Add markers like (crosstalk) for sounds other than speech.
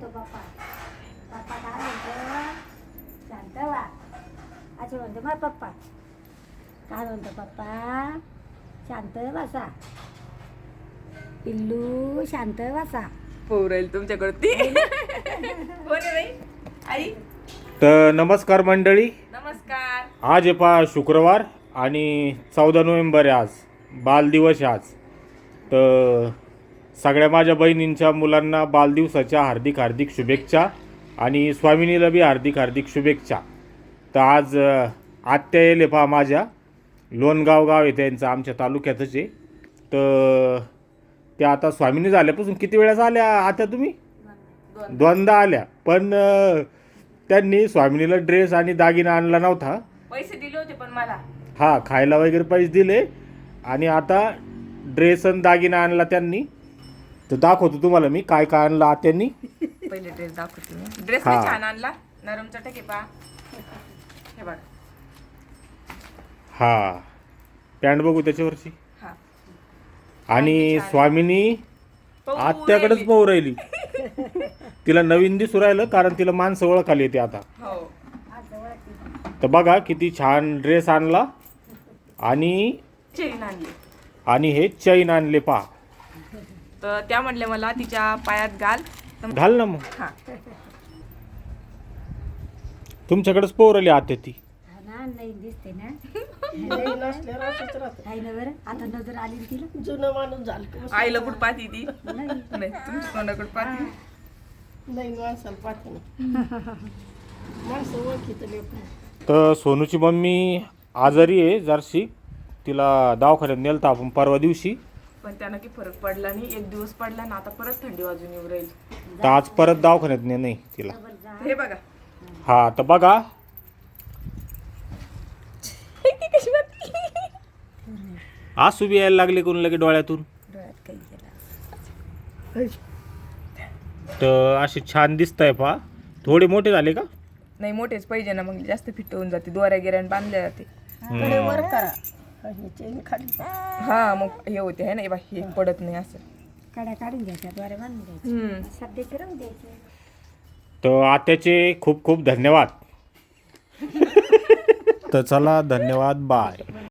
म्हणतो पप्पा पप्पा काय म्हणतो शांत वा असं म्हणतो मग पप्पा काय म्हणतो पप्पा शांत बसा पिल्लू शांत बसा पोर येईल तुमच्याकडे कोण आहे बाई आई तर नमस्कार मंडळी. नमस्कार. आज आहे पहा शुक्रवार आणि चौदा नोव्हेंबर आहे आज. बालदिवस आहे आज. तर सगळ्या माझ्या बहिणींच्या मुलांना बालदिवसाच्या हार्दिक हार्दिक शुभेच्छा आणि स्वामिनीला बी हार्दिक हार्दिक शुभेच्छा. तर आज आत्या येले पहा माझ्या. लोणगाव गाव आहे त्यांचं आमच्या तालुक्यातच आहे. तर त्या आता स्वामिनी झाल्यापासून किती वेळाच आल्या आता तुम्ही? दोनदा आल्या. पण त्यांनी स्वामिनीला ड्रेस आणि दागिना आणला नव्हता. पैसे दिले होते पण मला. हा खायला वगैरे पैसे दिले. आणि आता ड्रेस आणि दागिना आणला त्यांनी. तर दाखवतो तुम्हाला मी काय काय आणलं आत्यांनी. पहिले ड्रेस दाखवते मी. ड्रेस हा. छान आणला. नरम चटक आहे पा हे बघ. हा. पॅन्ट बघू त्याच्यावरची. हा. आणि स्वामिनी पाहू आत्याकडेच राहिली. पाहू राहिली. तिला नवीन दिसू राहिलं कारण तिला माणसं ओळखाली येते आता. हो. तर बघा किती छान ड्रेस आणला. आणि चेन आणली. आणि हे चैन आणले पा तर त्या म्हणल्या मला तिच्या पायात घाल. घाल ना मग. हा. तुमच्याकडेच पाहू राहिली आत्या ती हा ना नाही दिसते ना. काही ना बरं? आता नजर आली ना तिला? जुनं माणूस झालं की मग आईला कुठं पाहती ती? नाही. तोंडाकडे पाहती? नाही माणसाला पाहते ना. माणसं ओळखीत लेकरं तर सोनूची मम्मी आजारी आहे जरशी. तिला दवाखान्यात नेलता आपण परवा दिवशी. पण त्यांना की फरक पडला नाही. एक दिवस पडला ना आता परत थंडी वाजून येऊ राहील. तर आज परत दवाखान्यात ने नाही तिला. हे बघा. हा तर बघा. आसू बी यायला लागले कोण लगे डोळ्यातून? डोळ्यात काही गेला तर असे छान दिसत आहे पहा. थोडे मोठे झाले का? नाही मोठेच पाहिजे ना मग जास्त फिट होऊन जाते. दोऱ्या गिऱ्याने बांधले जाते वर करा. आणि चेन खाली. हा मग हे होते है ना? हे बा हे पडत नाही असं. कड्या काढून घ्यायच्या द्वारे बांधून द्यायच्या हम्म. सध्याचे राहून द्यायचे तर आत्याचे खूप खूप धन्यवाद. (laughs) तर चला धन्यवाद बाय.